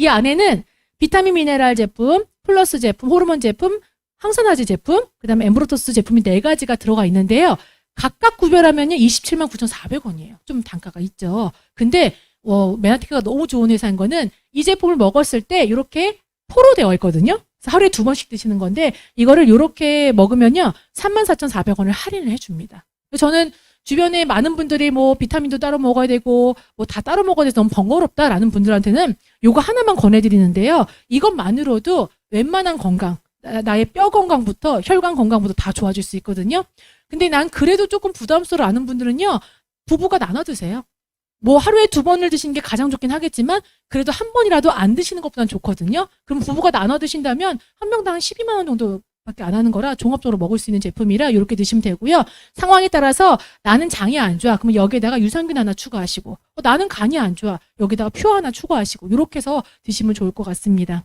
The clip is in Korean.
이 안에는 비타민 미네랄 제품, 플러스 제품, 호르몬 제품, 항산화제 제품, 그다음에 엠브로토스 제품이 네 가지가 들어가 있는데요. 각각 구별하면요 27만 9,400원이에요. 좀 단가가 있죠. 근데 어, 메나티크가 너무 좋은 회사인 거는 이 제품을 먹었을 때 이렇게 포로 되어 있거든요. 그래서 하루에 두 번씩 드시는 건데 이거를 이렇게 먹으면요 34,400원을 할인을 해 줍니다. 그래서 저는 주변에 많은 분들이 뭐 비타민도 따로 먹어야 되고 뭐 다 따로 먹어야 돼서 너무 번거롭다라는 분들한테는 요거 하나만 권해드리는데요. 이것만으로도 웬만한 건강, 나- 나의 뼈 건강부터 혈관 건강부터 다 좋아질 수 있거든요. 근데 난 그래도 조금 부담스러워 하는 분들은요, 부부가 나눠 드세요. 뭐 하루에 두 번을 드시는 게 가장 좋긴 하겠지만 그래도 한 번이라도 안 드시는 것보단 좋거든요. 그럼 부부가 나눠 드신다면 한 명당 12만 원 정도 밖에 안 하는 거라 종합적으로 먹을 수 있는 제품이라 이렇게 드시면 되고요. 상황에 따라서 나는 장이 안 좋아. 그러면 여기에다가 유산균 하나 추가하시고 어, 나는 간이 안 좋아. 여기다가 표 하나 추가하시고 이렇게 해서 드시면 좋을 것 같습니다.